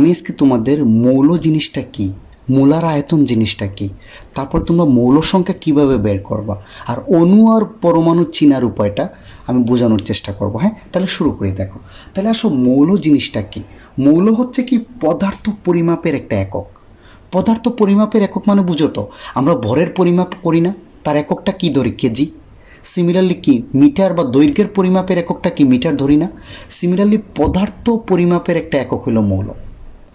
আমি আজকে তোমাদের মৌল জিনিসটা কি? মোলার আয়তন জিনিসটা কি? তারপর তোমরা মৌল সংখ্যা কীভাবে বের করবা? আর অণু আর পরমাণু চিনার উপায়টা আমি বোঝানোর চেষ্টা করব হ্যাঁ? তাহলে শুরু করি, দেখো। তাহলে আসো, মৌল জিনিসটা কি? মৌল হচ্ছে কি পদার্থ পরিমাপের একটা একক। পদার্থ পরিমাপের একক মানে বুঝো তো, আমরা ভরের পরিমাপ করি না, তার এককটা কি ধরি? কেজি। সিমিলারলি কি মিটার বা দৈর্ঘ্যের পরিমাপের এককটা কি মিটার ধরি না? সিমিলারলি পদার্থ পরিমাপের একটা একক হলো মৌল।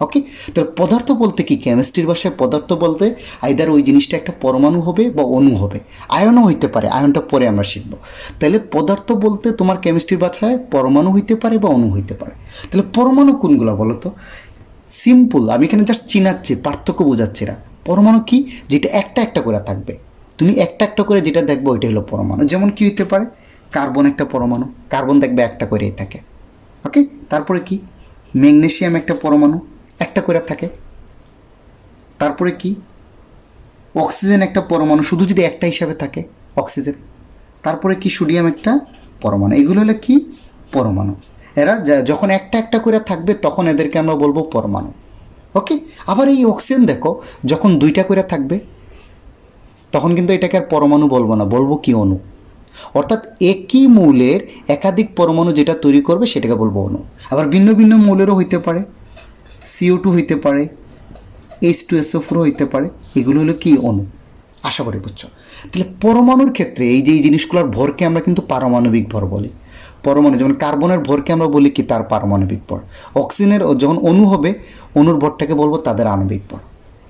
ওকে তাহলে পদার্থ বলতে কি? কেমিস্ট্রির ভাষায় পদার্থ বলতে আইদার ওই জিনিসটা একটা পরমাণু হবে বা অণু হবে। আয়নও হইতে পারে, আয়নটা পরে আমরা শিখব। তাহলে পদার্থ বলতে তোমার কেমিস্ট্রির ভাষায় পরমাণু হইতে পারে বা অণু হইতে পারে। তাহলে পরমাণু কোনগুলো বলো তো? সিম্পল আমি এখানে জাস্ট চিনাচ্ছি, পার্থক্য বোঝাচ্ছি না। পরমাণু কি? যেটা একটা একটা করে থাকবে। তুমি একটা একটা করে যেটা দেখবে, ওইটা হলো পরমাণু। যেমন কি হইতে পারে? কার্বন একটা পরমাণু। কার্বন দেখবে একটা করেই থাকে। ওকে তারপরে কি? ম্যাগনেসিয়াম একটা পরমাণু। একটা করে থাকে। তারপরে কি? অক্সিজেন একটা পরমাণু, শুধু যদি একটা হিসাবে থাকে অক্সিজেন। তারপরে কি? সোডিয়াম একটা পরমাণু। এগুলো হলো কি? পরমাণু। এরা যখন একটা একটা করে থাকবে, তখন এদেরকে আমরা বলব পরমাণু। ওকে? আবার এই অক্সিজেন দেখো, যখন দুইটা করে থাকবে, তখন কিন্তু এটাকে আর পরমাণু বলব না, বলব কি অণু। অর্থাৎ একই মৌলের একাধিক পরমাণু যেটা তৈরি করবে, সেটাকে বলব অণু। আবার ভিন্ন ভিন্ন মৌলেরও হইতে পারে। সিও টু হইতে পারে এইচ টু এসও ফোর হইতে পারে, এগুলো হলো কি অণু? আশা করি বুঝছ। তাহলে পরমাণুর ক্ষেত্রে এই যে এই জিনিসগুলোর ভরকে আমরা কিন্তু পারমাণবিক ভর বলি। পরমাণু যেমন কার্বনের ভরকে আমরা বলি কি তার পারমাণবিক ভর। অক্সিজেনের যখন অণু হবে, অণুর ভরটাকে বলব তাদের আণবিক ভর।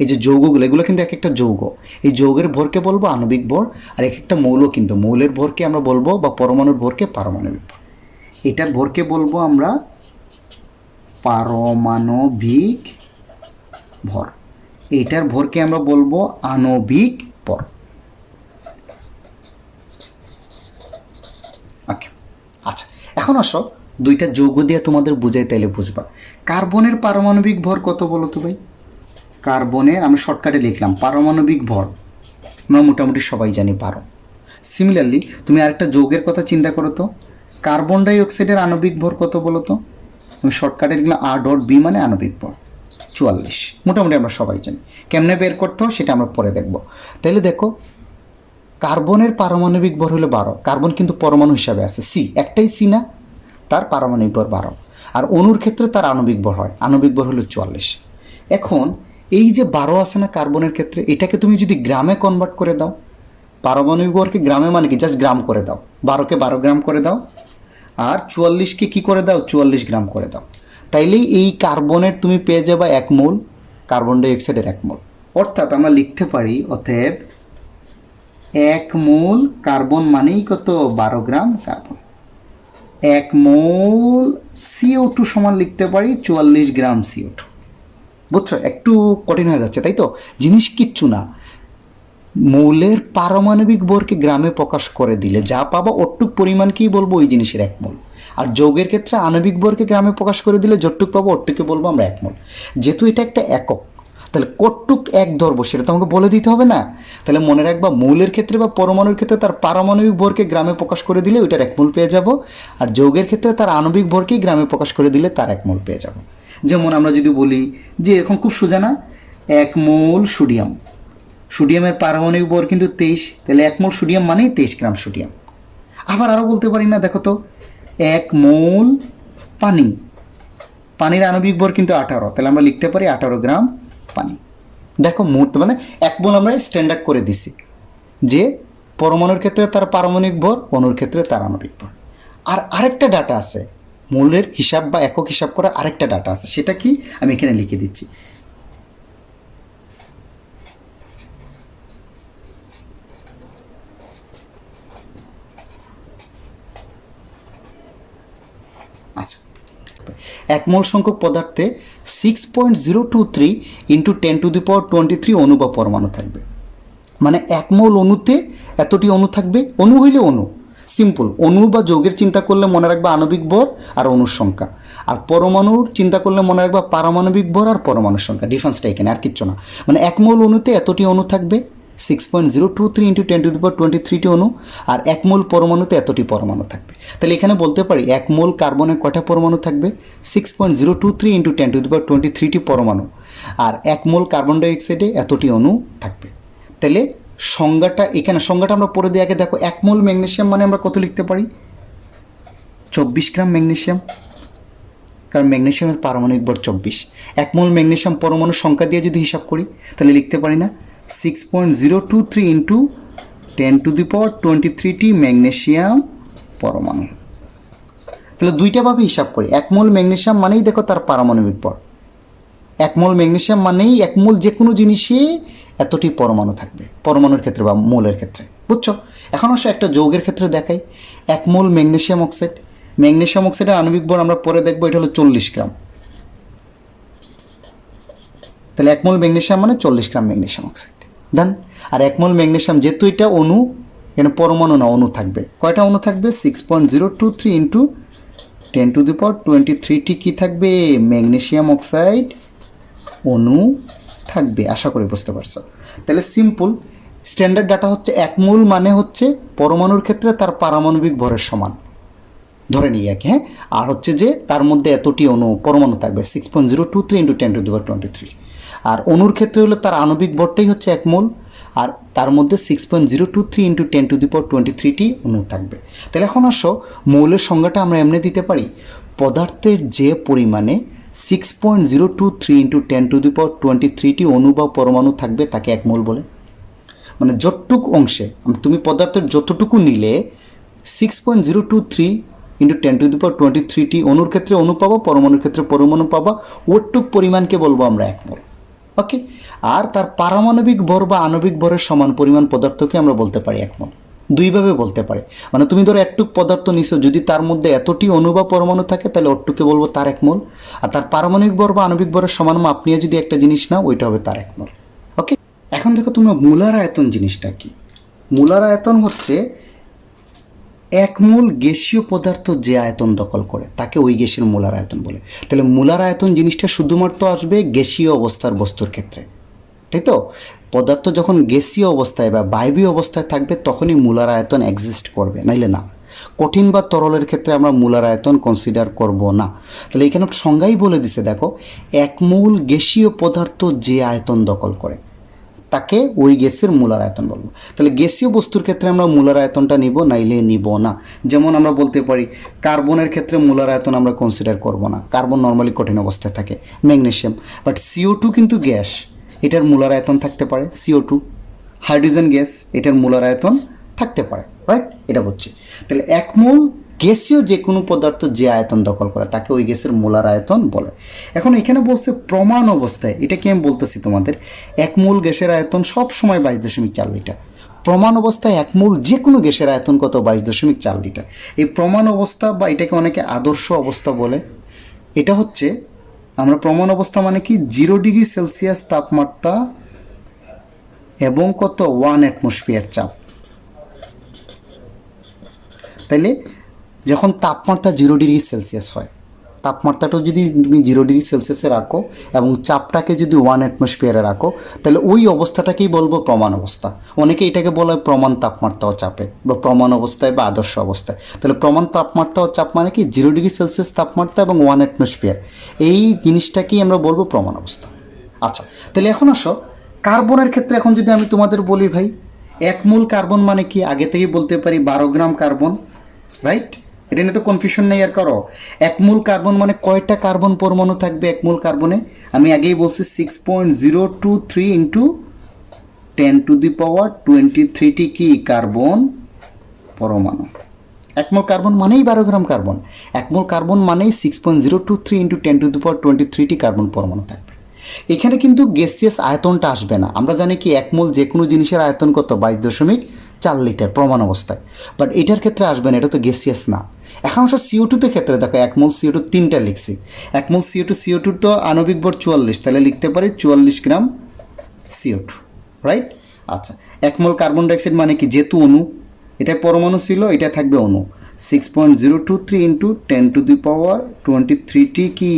এই যে যৌগগুলো, এগুলো কিন্তু এক একটা যৌগ। এই যৌগের ভরকে বলব আণবিক ভর, আর এক একটা মৌল কিন্তু। মৌলের ভরকে আমরা বলব বা পরমাণুর ভরকে পারমাণবিক ভর। এটার ভরকে বলব আমরা পারমাণবিক ভর। এটার ভরকে আমরা বলব আণবিক ভর। ওকে আচ্ছা এখন আসো, দুইটা যৌগ দিয়ে তোমাদের বুঝাই তাইলে বুঝবা। কার্বনের পারমাণবিক ভর কত বলো তো ভাই? কার্বনের আমি শর্টকাটে লিখলাম, পারমাণবিক ভর। আমরা মোটামুটি সবাই জানি বারো। সিমিলারলি তুমি আরেকটা যৌগের কথা চিন্তা করো তো। কার্বন ডাইঅক্সাইডের আণবিক ভর কত বলো তো? আমি শর্টকাটে লিখলাম আর ডট বি মানে আণবিক ভর চুয়াল্লিশ। মোটামুটি আমরা সবাই জানি। কেমনে বের করতে হয় সেটা আমরা পরে দেখব। তাহলে দেখো, কার্বনের পারমাণবিক ভর হলো বারো। কার্বন কিন্তু পরমাণু হিসাবে আছে, সি। একটাই সি না, তার পারমাণবিক ভর বারো। আর অণুর ক্ষেত্রে তার আণবিক ভর হয়, আণবিক ভর হলো চুয়াল্লিশ। এখন, এই যে বারো আছে না কার্বনের ক্ষেত্রে, এটাকে তুমি যদি গ্রামে কনভার্ট করে দাও, পারমাণবিক ভরকে গ্রামে মানে কি? জাস্ট গ্রাম করে দাও। বারোকে বারো গ্রাম করে দাও আর চুয়াল্লিশকে কি করে দাও? চুয়াল্লিশ গ্রাম করে দাও। তাইলেই এই কার্বনের তুমি পেয়ে যাবা এক মোল, কার্বন ডাইঅক্সাইডের এক মোল। অর্থাৎ আমরা লিখতে পারি, অতএব এক মোল কার্বন মানেই কত? বারো গ্রাম কার্বন। এক মোল সিও টু সমান লিখতে পারি, চুয়াল্লিশ গ্রাম সিও টু বুঝছ? একটু কঠিন হয়ে যাচ্ছে, তাই তো? জিনিস কিচ্ছু না। মৌলের পারমাণবিক ভরকে গ্রামে প্রকাশ করে দিলে যা পাবা অটুক পরিমাণকেই বলব, ওই জিনিসের এক মোল। আর যৌগের ক্ষেত্রে আণবিক ভরকে গ্রামে প্রকাশ করে দিলে যতটুক পাবো অটুকে বলব আমরা এক মোল। যেহেতু এটা একটা একক, তাহলে কটুক এক ধরবো সেটা তো আমাকে বলে দিতে হবে না। তাহলে মনে রাখবা, মৌলের ক্ষেত্রে বা পরমাণুর ক্ষেত্রে তার পারমাণবিক ভরকে গ্রামে প্রকাশ করে দিলে ওইটার এক মোল পেয়ে যাব, আর যৌগের ক্ষেত্রে তার আণবিক ভরকেই গ্রামে প্রকাশ করে দিলে তার এক মোল পেয়ে যাব। যেমন আমরা যদি বলি যে এখন খুব সোজা না, এক মোল সোডিয়াম। সোডিয়ামের পারমাণবিক ভর কিন্তু তেইশ, তাহলে এক মোল সোডিয়াম মানেই তেইশ গ্রাম সোডিয়াম। আবার আরও বলতে পারি না, দেখো তো, এক মোল পানি। পানির আণবিক ভর কিন্তু আঠারো, তাহলে আমরা লিখতে পারি আঠারো গ্রাম পানি। দেখো মুহূর্ত মানে এক মোল আমরা স্ট্যান্ডার্ড করে দিছি, যে পরমাণুর ক্ষেত্রে তার পারমাণবিক ভর, অণুর ক্ষেত্রে তার আণবিক ভর। আর আরেকটা ডাটা আছে, মূলের হিসাব বা একক হিসাব করা আরেকটা ডাটা আছে, সেটা কি? আমি এখানে লিখে দিচ্ছি আচ্ছা এক মোল সংখ্যক পদার্থে six point zero two three into ten to the power twenty three অণু বা পরমাণু থাকবে। মানে এক মোল অণুতে এতটি অণু থাকবে, অণু হইলে অণু। সিম্পল অণু বা যৌগের চিন্তা করলে মনে রাখবা আণবিক ভর আর অণুর সংখ্যা। আর পরমাণুর চিন্তা করলে মনে রাখবা পারমাণবিক ভর আর পরমাণুর সংখ্যা। ডিফারেন্সটা এখানে, আর কিচ্ছু না। মানে এক মোল অণুতে এতটি অণু থাকবে six point zero two three into ten to the power twenty thirty অণু আর এক মোল পরমাণুতে এতটি পরমাণু থাকবে। তাহলে এখানে বলতে পারি এক মোল কার্বনে কয়টা পরমাণু থাকবে? Six point zero two three into ten to the power twenty thirty পরমাণু আর এক মোল কার্বন ডাইঅক্সাইডে এতটি অণু থাকবে। তাহলে সংজ্ঞাটা এখানে সংজ্ঞাটা আমরা পড়ে দিয়ে আগে। দেখো, এক মোল ম্যাগনেসিয়াম মানে আমরা কত লিখতে পারি? চব্বিশ গ্রাম ম্যাগনেসিয়াম কারণ ম্যাগনেশিয়ামের পারমাণবিক ভর চব্বিশ। এক মোল ম্যাগনেসিয়াম পরমাণু সংখ্যা দিয়ে যদি হিসাব করি, তাহলে লিখতে পারি না? Six point zero two three into ten to the power twenty thirty magnesium পরমাণু। তাহলে দুইটাভাবে হিসাব করি। এক মোল ম্যাগনেসিয়াম মানেই দেখো তার পারমাণবিক ভর এক মোল ম্যাগনেসিয়াম মানেই এক মোল যে কোনো জিনিসে এতটি পরমাণু থাকবে, পরমাণুর ক্ষেত্রে বা মোলের ক্ষেত্রে। বুঝছ? এখন অবশ্য একটা যৌগের ক্ষেত্রে দেখাই। এক মোল ম্যাগনেসিয়াম অক্সাইড। ম্যাগনেসিয়াম অক্সাইডের আণবিক ভর আমরা পরে দেখব, এটা হলো চল্লিশ গ্রাম। তাহলে এক মোল ম্যাগনেসিয়াম মানে চল্লিশ গ্রাম ম্যাগনেসিয়াম অক্সাইড। দেন আর একমল ম্যাগনেশিয়াম যেহেতু এটা অণু, এখানে পরমাণু না, অণু থাকবে। কয়টা অণু থাকবে? Six point zero two three into ten to the power twenty thirty কী থাকবে? ম্যাগনেশিয়াম অক্সাইড অণু থাকবে। আশা করি বুঝতে পারছ। তাহলে সিম্পল স্ট্যান্ডার্ড ডাটা হচ্ছে এক মূল মানে হচ্ছে পরমাণুর ক্ষেত্রে তার পারমাণবিক ভরের সমান। ধরে নিই একে হ্যাঁ? আর হচ্ছে যে তার মধ্যে এতটি অণু, পরমাণু থাকবে six point zero two three into ten to the power twenty three আর অণুর ক্ষেত্রে হলো তার আণবিক ভরটাই হচ্ছে এক মোল, আর তার মধ্যে six point zero two three into ten to the power twenty thirty অণু থাকবে। তাহলে এখন আসো, মৌলের সংজ্ঞাটা আমরা এমনি দিতে পারি। পদার্থের যে পরিমাণে six point zero two three into ten to the power twenty thirty অণু বা পরমাণু থাকবে, তাকে এক মোল বলে। মানে যতটুক অংশে তুমি পদার্থের যতটুকু নিলে six point zero two three into ten to the power twenty thirty অণুর ক্ষেত্রে অণু পাবা, পরমাণুর ক্ষেত্রে পরমাণু পাবা, ওটুক পরিমাণকে বলব আমরা এক মোল। ওকে আর তার পারমাণবিক ভর বা আণবিক ভরের সমান পরিমাণ পদার্থকে আমরা বলতে পারি এক মোল দুইভাবে বলতে পারে। মানে তুমি ধরো একটুক পদার্থ নিছো, যদি তার মধ্যে এতটি অণু বা পরমাণু থাকে, তাহলে ওটুকে বলব তার এক মোল আর তার পারমাণবিক ভর বা আণবিক ভরের সমান মাপ নিয়ে যদি একটা জিনিস নাও, ওইটা হবে তার এক মোল ওকে এখন দেখো তোমরা মূলার আয়তন জিনিসটা কি? মূলার আয়তন হচ্ছে এক মূল গ্যাসীয় পদার্থ যে আয়তন দখল করে, তাকে ওই গ্যাসের মূলার আয়তন বলে। তাহলে মূলার আয়তন জিনিসটা শুধুমাত্র আসবে গ্যাসীয় অবস্থার বস্তুর ক্ষেত্রে। তাই তো? পদার্থ যখন গ্যাসীয় অবস্থায় বা বায়বীয় অবস্থায় থাকবে, তখনই মূলার আয়তন এক্সিস্ট করবে, নাইলে না। কঠিন বা তরলের ক্ষেত্রে আমরা মূলার আয়তন কনসিডার করব না। তাহলে এখানে সংজ্ঞাই বলে দিছে, দেখো, এক মূল গ্যাসীয় পদার্থ যে আয়তন দখল করে তাকে ওই গ্যাসের মূলার আয়তন বলব। তাহলে গ্যাসীয় বস্তুর ক্ষেত্রে আমরা মূলার আয়তনটা নিব, নাইলে নিব না। যেমন আমরা বলতে পারি, কার্বনের ক্ষেত্রে মূলার আয়তন আমরা কনসিডার করব না। কার্বন নর্মালি কঠিন অবস্থায় থাকে ম্যাগনেশিয়াম বাট সিও টু কিন্তু গ্যাস, এটার মূলার আয়তন থাকতে পারে সিও টু হাইড্রোজেন গ্যাস, এটার মূলার আয়তন থাকতে পারে রাইট এটা হচ্ছে তাহলে এক মূল গ্যাসীয় যে কোনো পদার্থ যে আয়তন দখল করে, তাকে ওই গ্যাসের মোলার আয়তন বলে। এখন এখানে বলছে প্রমাণ অবস্থায়, এটা কি আমি বলতেছি তোমাদের, এক মূল গ্যাসের আয়তন সব সময় বাইশ দশমিক চার লিটার। প্রমাণ অবস্থায় এক মূল যে কোনো গ্যাসের আয়তন কত? বাইশ দশমিক চার লিটার। এই প্রমাণ অবস্থা বা এটাকে অনেকে আদর্শ অবস্থা বলে, এটা হচ্ছে আমরা প্রমাণ অবস্থা মানে কি? জিরো ডিগ্রি সেলসিয়াস তাপমাত্রা এবং কত? ওয়ান অ্যাটমসফিয়ার চাপ। তাইলে যখন তাপমাত্রা জিরো ডিগ্রি সেলসিয়াস হয় তাপমাত্রাটা যদি তুমি জিরো ডিগ্রি সেলসিয়াসে রাখো এবং চাপটাকে যদি ওয়ান অ্যাটমসফিয়ারে রাখো, তাহলে ওই অবস্থাটাকেই বলব প্রমাণ অবস্থা। অনেকে এটাকে বলে প্রমাণ তাপমাত্রা ও চাপে বা প্রমাণ অবস্থায় বা আদর্শ অবস্থায়। তাহলে প্রমাণ তাপমাত্রা ও চাপ মানে কি? জিরো ডিগ্রি সেলসিয়াস তাপমাত্রা এবং ওয়ান অ্যাটমসফিয়ার এই জিনিসটাকেই আমরা বলব প্রমাণ অবস্থা। আচ্ছা তাহলে এখন আসো। কার্বনের ক্ষেত্রে এখন যদি আমি তোমাদের বলি ভাই, এক মূল কার্বন মানে কি? আগে থেকেই বলতে পারি বারো গ্রাম কার্বন রাইট এটা নিয়ে তো কনফিউশন নেই আর করো। এক মূল কার্বন মানে কয়টা কার্বন পরমাণু থাকবে এক মূল কার্বনে আমি আগেই বলছি six point zero two three into ten to the power twenty thirty কি? কার্বন পরমাণু। একমোল কার্বন মানেই বারো গ্রাম কার্বন একমোল কার্বন মানেই six point zero two three into ten to the power twenty thirty carbon পরমাণু থাকবে। এখানে কিন্তু গ্যাসিয়াস আয়তনটা আসবে না। আমরা জানি কি একমোল যে কোনো জিনিসের আয়তন কত? বাইশ দশমিক চার লিটার প্রমাণ অবস্থায়। বাট এটার ক্ষেত্রে আসবে না, এটা তো গ্যাসিয়াস না। এখন অবশ্য সিও টুতে ক্ষেত্রে দেখো একমোল সিও টু তিনটা লিখছি। একমোল সিও টু সিও টুর তো আণবিক ভর চুয়াল্লিশ, তাহলে লিখতে পারি চুয়াল্লিশ গ্রাম সিও টু রাইট আচ্ছা একমোল কার্বন ডাইঅক্সাইড মানে কি? যেহেতু অণু এটা পরমাণু ছিল এটা থাকবে অণু। Six point zero two three into ten to the power twenty three কি?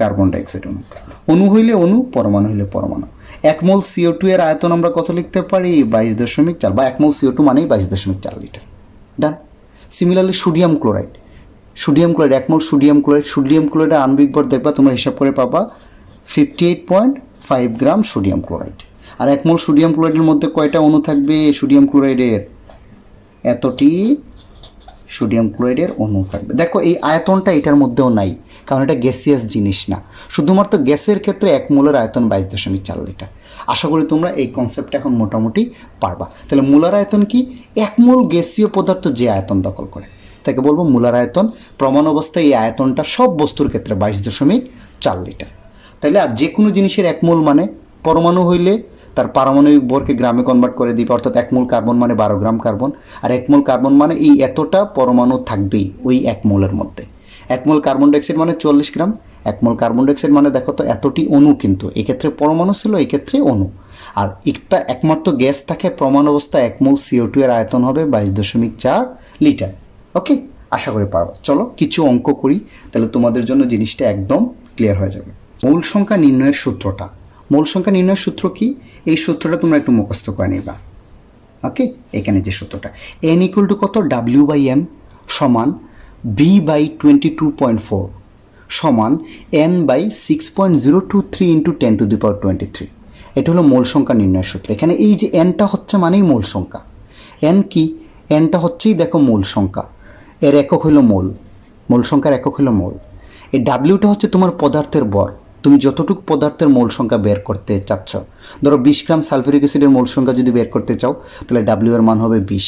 কার্বন ডাইঅক্সাইড অণু। অণু হইলে অণু, পরমাণু হইলে পরমাণু। এক মোল সিও টু এর আয়তন আমরা কত লিখতে পারি? বাইশ দশমিক চার। বা এক মোল সিও টু মানেই বাইশ দশমিক চার litre. Done similarly sodium chloride sodium chloride এক মোল সোডিয়াম ক্লোরাইড সোডিয়াম ক্লোরাইডের আণবিক ভর দেখবা, তোমরা হিসাব করে পাবা fifty eight point five gram sodium chloride আর এক মোল সোডিয়াম ক্লোরাইডের মধ্যে কয়টা অণু থাকবে? সোডিয়াম ক্লোরাইডের এতটি সোডিয়াম ক্লোরাইডের অণু থাকবে। দেখো, এই আয়তনটা এটার মধ্যেও নাই। কারণ এটা গ্যাসিয়াস জিনিস না। শুধুমাত্র গ্যাসের ক্ষেত্রে এক মোলের আয়তন বাইশ দশমিক চার লিটার। আশা করি তোমরা এই কনসেপ্টটা এখন মোটামুটি পারবা। তাহলে মূলার আয়তন কি? এক মোল গ্যাসীয় পদার্থ যে আয়তন দখল করে, তাকে বলব মূলার আয়তন। প্রমাণ অবস্থায় এই আয়তনটা সব বস্তুর ক্ষেত্রে বাইশ দশমিক চার লিটার। তাইলে আর যে কোনো জিনিসের এক মোল মানে পরমাণু হইলে তার পারমাণবিক ভরকে গ্রামে কনভার্ট করে দিবে, অর্থাৎ এক মোল কার্বন মানে বারো গ্রাম কার্বন। আর এক মোল কার্বন মানে এই এতটা পরমাণু থাকবেই ওই এক মোলের মধ্যে। এক মোল কার্বন ডাইঅক্সাইড মানে চল্লিশ গ্রাম, এক মোল কার্বন ডাইঅক্সাইড মানে দেখো তো এতটি অণু কিন্তু, এক্ষেত্রে পরমাণু ছিল, এক্ষেত্রে অণু। আর একটা একমাত্র গ্যাস থাকে, প্রমাণ অবস্থা এক মোল সিও টু এর আয়তন হবে বাইশ দশমিক চার লিটার। ওকে? আশা করি পারব। চলো কিছু অঙ্ক করি, তাহলে তোমাদের জন্য জিনিসটা একদম ক্লিয়ার হয়ে যাবে। মূল সংখ্যা নির্ণয়ের সূত্রটা। মূল সংখ্যা নির্ণয়ের সূত্র কি? এই সূত্রটা তোমরা একটু মুখস্থ করে নিবা। ওকে? এখানে যে সূত্রটা। এন ইকুয়াল টু কত? ডাব্লিউ বাই এম সমান V by twenty two point four সমান N by six point zero two three into ten to the power twenty three এটা হলো মূল সংখ্যা নির্ণয়ের সূত্র। এখানে এই যে এনটা হচ্ছে মানেই মূল সংখ্যা। এন কি? এনটা হচ্ছেই দেখো মূল সংখ্যা। এর একক হলো মোল। মূল সংখ্যার একক হলো মোল। এই ডাব্লিউটা হচ্ছে তোমার পদার্থের বর। তুমি যতটুকু পদার্থের মূল সংখ্যা বের করতে চাচ্ছ। ধরো বিশ গ্রাম সালফিউরিক অ্যাসিডের মূল সংখ্যা যদি বের করতে চাও, তাহলে ডাব্লিউ এর মান হবে বিশ।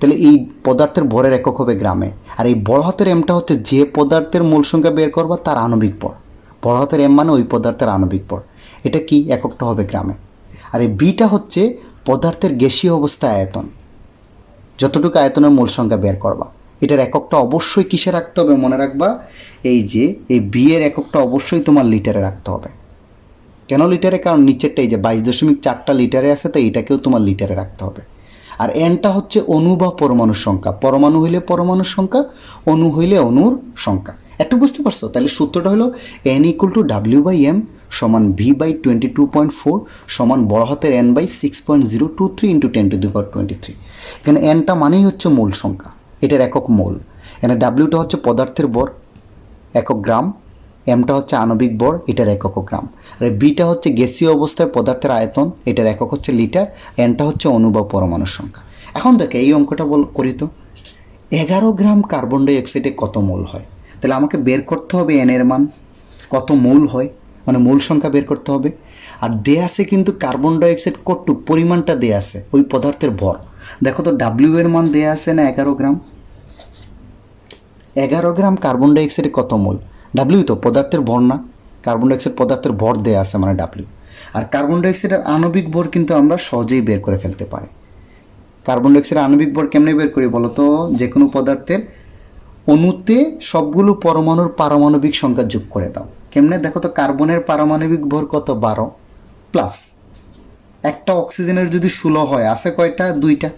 তাহলে এই পদার্থের ভরের একক হবে গ্রামে। আর এই বড় হাতের এমটা হচ্ছে যে পদার্থের মূল সংখ্যা বের করবা তার আণবিক বর বড় হাতের এম মানে ওই পদার্থের আণবিক বর এটা কি? এককটা হবে গ্রামে। আর এই বিটা হচ্ছে পদার্থের গ্যাসীয় অবস্থা আয়তন। যতটুকু আয়তনের মূল সংখ্যা বের করবা। এটার এককটা অবশ্যই কিসে রাখতে হবে মনে রাখবা? এই যে, এই বি এর এককটা অবশ্যই তোমার লিটারে রাখতে হবে। কেন লিটারে? কারণ নিচেরটা এই যে বাইশ দশমিক চারটা লিটারে আছে তো এটাকেও তোমার লিটারে রাখতে হবে। আর এনটা হচ্ছে অণু বা পরমাণুর সংখ্যা। পরমাণু হইলে পরমাণুর সংখ্যা অণু হইলে অণুর সংখ্যা। একটু বুঝতে পারছ? তাহলে সূত্রটা হলো N equal to W by M সমান V by twenty two point four সমান বড় হাতের N by six point zero two three into ten to the power twenty three এখানে এনটা মানেই হচ্ছে মূল সংখ্যা, এটার একক মোল। এখানে ডাব্লিউটা হচ্ছে পদার্থের বর, একক গ্রাম। এমটা হচ্ছে আণবিক বর, এটার একক গ্রাম। আর বিটা হচ্ছে গ্যাসীয় অবস্থায় পদার্থের আয়তন, এটার একক হচ্ছে লিটার এনটা হচ্ছে অণু বা পরমাণুর সংখ্যা। এখন দেখে, এই অঙ্কটা বল, করি তো। এগারো গ্রাম কার্বন ডাইঅক্সাইডে কত মোল হয়? তাহলে আমাকে বের করতে হবে এনের মান, কত মোল হয়? মানে মূল সংখ্যা বের করতে হবে। আর দেয়া আছে কিন্তু কার্বন ডাইঅক্সাইড কটুক পরিমাণটা দেয়া আছে? ওই পদার্থের ভর। দেখো তো ডাব্লিউ এর মান দেয়া আছে না এগারো গ্রাম? এগারো গ্রাম কার্বন ডাইঅক্সাইডে কত মোল? ডাব্লিউ তো পদার্থের ভর না কার্বন ডাইঅক্সাইড পদার্থের ভর দেয়া আছে মানে ডাব্লিউ আর কার্বন ডাইঅক্সাইডের আণবিক ভর কিন্তু আমরা সহজেই বের করে ফেলতে পারি। কার্বন ডাইঅক্সাইডের আণবিক ভর কেমনে বের করি বলো তো যে কোনো পদার্থের অণুতে সবগুলো পরমাণুর পারমাণবিক সংখ্যা যোগ করে দাও। কেমনে? দেখো তো কার্বনের পারমাণবিক ভর কত? বারো প্লাস একটা অক্সিজেনের যদি ষোলো হয়, আছে কয়টা? দুইটা।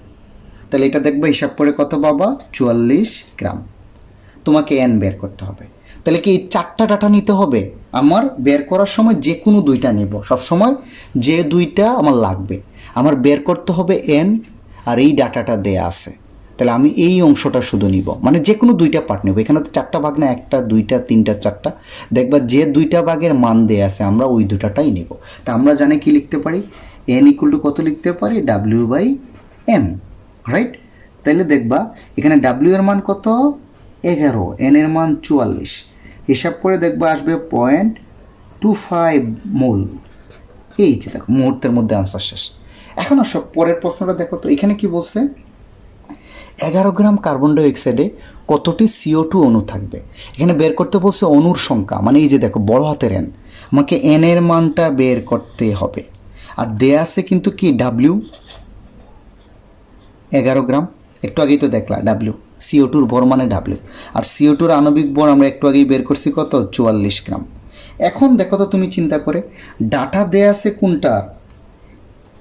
তাহলে এটা দেখবে হিসাব করে কত বাবা চুয়াল্লিশ গ্রাম। তোমাকে এন বের করতে হবে। তাহলে কি এই চারটা ডাটা নিতে হবে? আমার বের করার সময় যে কোনো দুইটা নেব। সবসময় যে দুইটা আমার লাগবে। আমার বের করতে হবে এন আর এই ডাটাটা দেয়া আছে। তাহলে আমি এই অংশটা শুধু নিব। মানে যে কোনো দুইটা পার্ট নেব। এখানে তো চারটা ভাগ না, একটা, দুইটা, তিনটা, চারটা। দেখবা যে দুইটা ভাগের মান দেয়া আছে, আমরা ওই দুটাটাই নিব। তা আমরা জানি কি লিখতে পারি? এন ইকুয়াল টু কত লিখতে পারি? ডাব্লিউ বাই এম রাইট তাহলে দেখবা এখানে ডাব্লিউ এর মান কত? এগারো এন এর মান চুয়াল্লিশ। হিসাব করে দেখবা আসবে পয়েন্ট টু ফাইভ মোল এই যে দেখো, মুহূর্তের মধ্যে আনসার শেষ। এখন সব পরের প্রশ্নটা দেখো তো, এখানে কি বলছে? এগারো গ্রাম কার্বন ডাইঅক্সাইডে কতটি সিও টু অণু থাকবে? এখানে বের করতে বলছে অণুর সংখ্যা মানে এই যে দেখো, বড় হাতের এন আমাকে এন এর মানটা বের করতে হবে। আর দেয়া আছে কিন্তু কি? ডাব্লিউ এগারো গ্রাম। একটু আগেই তো দেখলা ডাব্লিউ সিও টুর ভর মানে ডাব্লিউ আর সিও টুর আণবিক ভর আমরা একটু আগেই বের করছি কত? চুয়াল্লিশ গ্রাম। এখন দেখো তো তুমি চিন্তা করে, ডাটা দেয়া আছে কোনটা?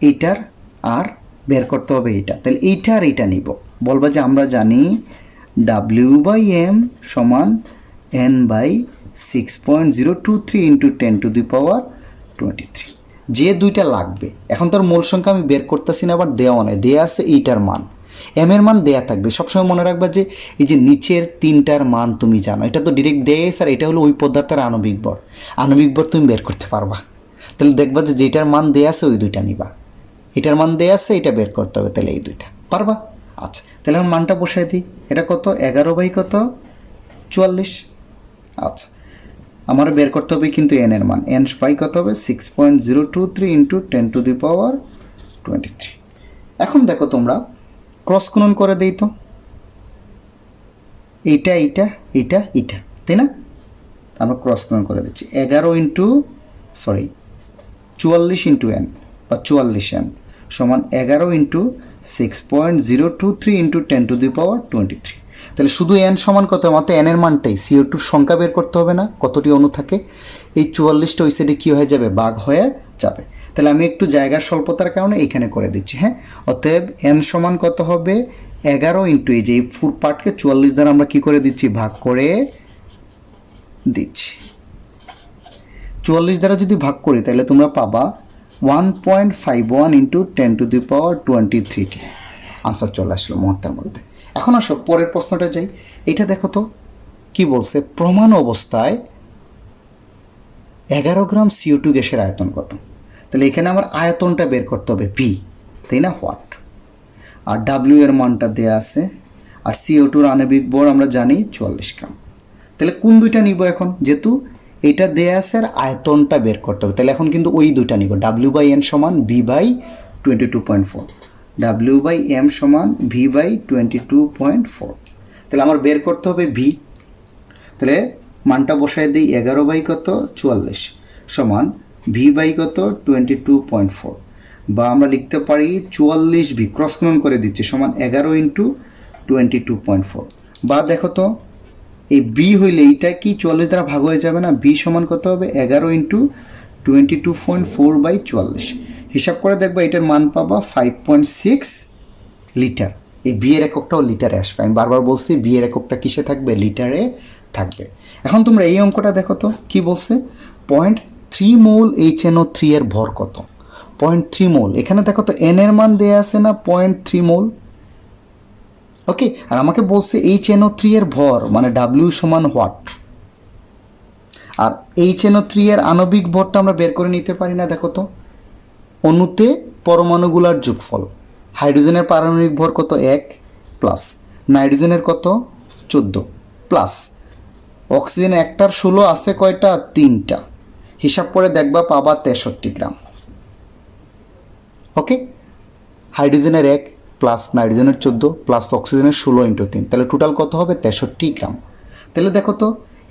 এইটার আর বের করতে হবে এইটা। তাহলে এইটা আর এইটা নিব। বলবা যে আমরা জানি ডাব্লিউ বাই এম সমান N by six point zero two three into ten to the power twenty three যে দুইটা লাগবে। এখন তার মূল সংখ্যা আমি বের করতেছি না, আবার দেওয়া নেই। দেয়া আছে এইটার মান। এম এর মান দেয়া থাকবে। সবসময় মনে রাখবা যে এই যে নিচের তিনটার মান তুমি জানো। এটা তো ডিরেক্ট দেয় স্যার, এটা হলো ওই পদার্থের আণবিক বর। আণবিক বর তুমি বের করতে পারবা। তাহলে দেখবা যে যেটার মান দেয়া আছে, ওই দুইটা নিবা। এটার মান দেয়া আছে, এটা বের করতে হবে, তাহলে এই দুইটা। পারবা? আচ্ছা তাহলে এখন মানটা বসাই দিই। এটা কত? এগারো বাই কত? চুয়াল্লিশ। আচ্ছা আমার বের করতে হবে কিন্তু এন এর মান। এন পাই কত হবে? Six point zero two three into ten to the power twenty three এখন দেখো তোমরা ক্রস গুণন করে দেই তো। এইটা এইটা এইটা এইটা, তাই না? আমরা ক্রস গুণন করে দিচ্ছি। এগারো ইন্টু সরি চুয়াল্লিশ ইন্টু এন বা চুয়াল্লিশ এন সমান এগারো into six point zero two three into ten to the power twenty three তাহলে শুধু এন সমান কত? মাত্র এন এর মানটাই। সিও টুর সংখ্যা বের করতে হবে না, কতটি অণু থাকে? এই চুয়াল্লিশটা ওই সাইডে কী হয়ে যাবে? বাঘ হয়ে যাবে। তাহলে আমি একটু জায়গার স্বল্পতার কারণে এখানে করে দিচ্ছি হ্যাঁ? অতএব এন সমান কত হবে? এগারো ইন্টু এই যে এই ফুল পার্টকে চুয়াল্লিশ দ্বারা আমরা কী করে দিচ্ছি? ভাগ করে দিচ্ছি। চুয়াল্লিশ দ্বারা যদি ভাগ করি, তাহলে তোমরা পাবা one point five one into ten to the power twenty thirty answer চলে আসলো মুহূর্তের মধ্যে। এখন আসো, পরের প্রশ্নটা যাই। এটা দেখো তো, কি বলছে? প্রমাণ অবস্থায় এগারো গ্রাম সিও টু গ্যাসের আয়তন কত? তাহলে এখানে আমার আয়তনটা বের করতে হবে পি তাই না? হোয়াট আর ডাব্লিউ এর মানটা দেয়া আছে, আর সিও টুর আণবিক ভর আমরা জানি চুয়াল্লিশ গ্রাম। তাহলে কোন দুইটা নিব এখন? যেহেতু এটা দেয়া আছে আর আয়তনটা বের করতে হবে, তাহলে এখন কিন্তু ওই দুইটা নিব। ডাব্লিউ বাই এন সমান V by twenty two point four W by M সমান V by twenty two point four তাহলে আমার বের করতে হবে ভি তাহলে মানটা বসায় দিই, এগারো বাই কত? চুয়াল্লিশ। সমান ভি বাই কত? টোয়েন্টি টু পয়েন্ট ফোর বা আমরা লিখতে পারি চুয়াল্লিশ ভি ক্রস গুণন করে দিচ্ছি, সমান এগারো into twenty two point four বা দেখো তো, এই বি হইলে এইটা কি চুয়াল্লিশ দ্বারা ভাগ হয়ে যাবে না? বি সমান কত হবে? এগারো into twenty two point four by চুয়াল্লিশ. হিসাব করে দেখবা এটার মান পাবা ফাইভ পয়েন্ট সিক্স লিটার এই বিয়ের এককটাও লিটারে আসবে। আমি বারবার বলছি বিয়ের এককটা কিসে থাকবে? লিটারে থাকবে। এখন তোমরা এই অঙ্কটা দেখো তো, কি বলছে? Point three mole H N O three এর ভর কত? পয়েন্ট থ্রি মোল এখানে দেখো তো এন এর মান দেয়া আছে না পয়েন্ট থ্রি মোল ওকে আর আমাকে বলছে এইচ এন ও থ্রি এর ভর মানে ডাব্লিউ সমান হোয়াট আর এইচ এন ও থ্রি এর আণবিক ভরটা আমরা বের করে নিতে পারি না, দেখো তো। অণুতে পরমাণুগুলার যোগফল। হাইড্রোজেনের পারমাণবিক ভর কত? এক প্লাস নাইট্রোজেনের কত? চোদ্দ প্লাস অক্সিজেন একটার ষোলো আছে কয়টা? তিনটা। হিসাব করে দেখবা পাবা তেষট্টি গ্রাম। ওকে হাইড্রোজেনের এক প্লাস নাইট্রোজেনের চোদ্দ প্লাস অক্সিজেনের ষোলো ইন্টু তিন। তাহলে টোটাল কত হবে? তেষট্টি গ্রাম। তাহলে দেখো তো,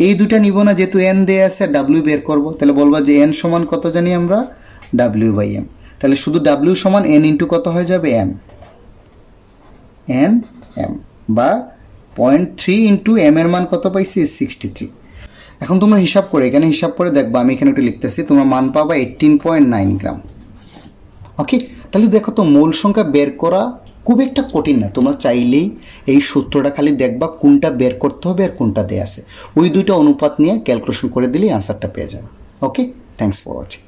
এই দুইটা নিব না, যেহেতু এন দেয়া আছে ডাব্লিউ বের করব। তাহলে বলবা যে এন সমান কত জানি আমরা? ডাব্লিউ বাই এম তাহলে শুধু ডাব্লিউ সমান এন ইন্টু কত হয়ে যাবে? এম এন এম বা পয়েন্ট থ্রি ইন্টু এম এর মান কত পাইছি? সিক্সটি থ্রি এখন তোমরা হিসাব করে, এখানে হিসাব করে দেখবা, আমি এখানে একটু লিখতেছি, তোমরা মান পাবা eighteen point nine gram. Okay তাহলে দেখো তো, মূল সংখ্যা বের করা খুব একটা কঠিন না। তোমরা চাইলেই এই সূত্রটা খালি দেখবা, কোনটা বের করতে হবে আর কোনটা দেয়া আছে। ওই দুইটা অনুপাত নিয়ে ক্যালকুলেশন করে দিলেই আনসারটা পেয়ে যাবে। Okay thanks for watching